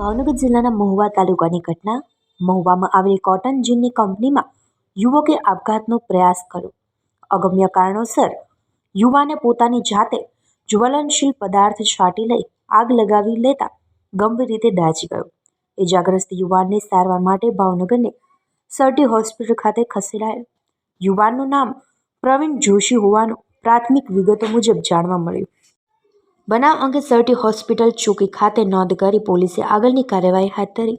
ભાવનગર જિલ્લાના મહુવા તાલુકાની ઘટના. મહુવામાં આવેલી કોટન જીનની કંપનીમાં યુવકે આપઘાતનો પ્રયાસ કર્યો. અગમ્ય કારણોસર યુવાને પોતાની જાતે જ્વલનશીલ પદાર્થ છાંટી લઈ આગ લગાવી લેતા ગંભીર રીતે દાઝી ગયો. ઇજાગ્રસ્ત યુવાનને સારવાર માટે ભાવનગરને સરટી હોસ્પિટલ ખાતે ખસેડાયો. યુવાનનું નામ પ્રવીણ જોશી હોવાનું પ્રાથમિક વિગતો મુજબ જાણવા મળ્યું. બનાવ અંગે સરટી હોસ્પિટલ ચોકી ખાતે નોંધ કરી પોલીસે આગળની કાર્યવાહી હાથ ધરી.